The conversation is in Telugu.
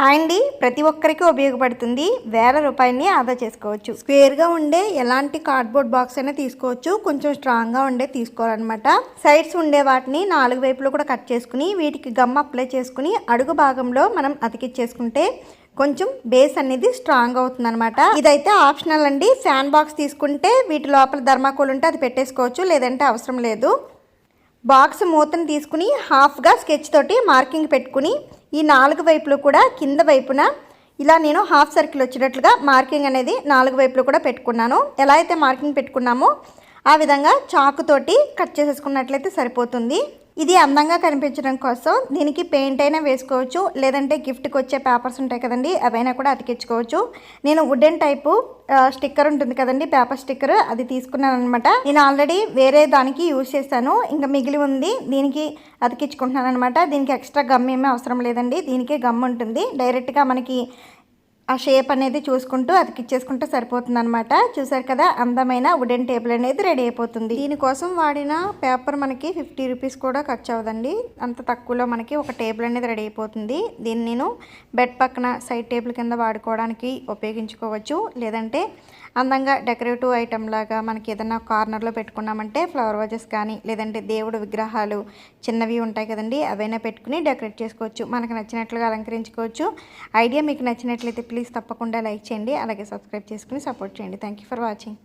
హాయ్ అండి. ప్రతి ఒక్కరికి ఉపయోగపడుతుంది వేల రూపాయలని ఆదా చేసుకోవచ్చు. స్క్వేర్గా ఉండే ఎలాంటి కార్డ్బోర్డ్ బాక్స్ అయినా తీసుకోవచ్చు. కొంచెం స్ట్రాంగ్గా ఉండే తీసుకోవాలన్నమాట. సైడ్స్ ఉండే వాటిని నాలుగు వైపులు కూడా కట్ చేసుకుని వీటికి గమ్ అప్లై చేసుకుని అడుగు భాగంలో మనం అతికిచ్చేసుకుంటే కొంచెం బేస్ అనేది స్ట్రాంగ్ అవుతుంది అనమాట ఇదైతే ఆప్షనల్ అండి. ఫ్యాన్ బాక్స్ తీసుకుంటే వీటి లోపల ధర్మాకోల్ ఉంటే అది పెట్టేసుకోవచ్చు. లేదంటే అవసరం లేదు. బాక్స్ మూతను తీసుకుని హాఫ్గా స్కెచ్ తోటి మార్కింగ్ పెట్టుకుని ఈ నాలుగు వైపులు కూడా కింద వైపున ఇలా నేను హాఫ్ సర్కిల్ వచ్చేటట్లుగా మార్కింగ్ అనేది నాలుగు వైపులు కూడా పెట్టుకున్నాను. ఎలా అయితే మార్కింగ్ పెట్టుకున్నామో ఆ విధంగా చాకుతోటి కట్ చేసేసుకున్నట్లయితే సరిపోతుంది. ఇది అందంగా కనిపించడం కోసం దీనికి పెయింట్ అయినా వేసుకోవచ్చు లేదంటే గిఫ్ట్కి వచ్చే పేపర్స్ ఉంటాయి కదండి అవైనా కూడా అతికించుకోవచ్చు. నేను వుడెన్ టైపు స్టిక్కర్ ఉంటుంది కదండి పేపర్ స్టిక్కర్ అది తీసుకున్నాను అనమాట నేను ఆల్రెడీ వేరే దానికి యూజ్ చేశాను ఇంకా మిగిలి ఉంది దీనికి అతికించుకుంటున్నాను అనమాట దీనికి ఎక్స్ట్రా గమ్ ఏమీ అవసరం లేదండి దీనికే గమ్ ఉంటుంది. డైరెక్ట్గా మనకి ఆ షేప్ అనేది చూసుకుంటూ అతికిచ్చేసుకుంటే సరిపోతుంది అనమాట చూసారు కదా అందమైన వుడెన్ టేబుల్ అనేది రెడీ అయిపోతుంది. దీనికోసం వాడిన పేపర్ మనకి ఫిఫ్టీ రూపీస్ కూడా ఖర్చు అవ్వదండి అంత తక్కువలో మనకి ఒక టేబుల్ అనేది రెడీ అయిపోతుంది. దీన్ని నేను బెడ్ పక్కన సైడ్ టేబుల్ కింద వాడుకోవడానికి ఉపయోగించుకోవచ్చు. లేదంటే అందంగా డెకరేటివ్ ఐటమ్ లాగా మనకి ఏదైనా కార్నర్లో పెట్టుకున్నామంటే ఫ్లవర్ వాజెస్ కానీ లేదంటే దేవుడు విగ్రహాలు చిన్నవి ఉంటాయి కదండి అవైనా పెట్టుకుని డెకరేట్ చేసుకోవచ్చు. మనకు నచ్చినట్లుగా అలంకరించుకోవచ్చు. ఐడియా మీకు నచ్చినట్లయితే ప్లీజ్ తప్పకుండా లైక్ చేయండి అలాగే సబ్స్క్రైబ్ చేసుకుని సపోర్ట్ చేయండి. Thank you for watching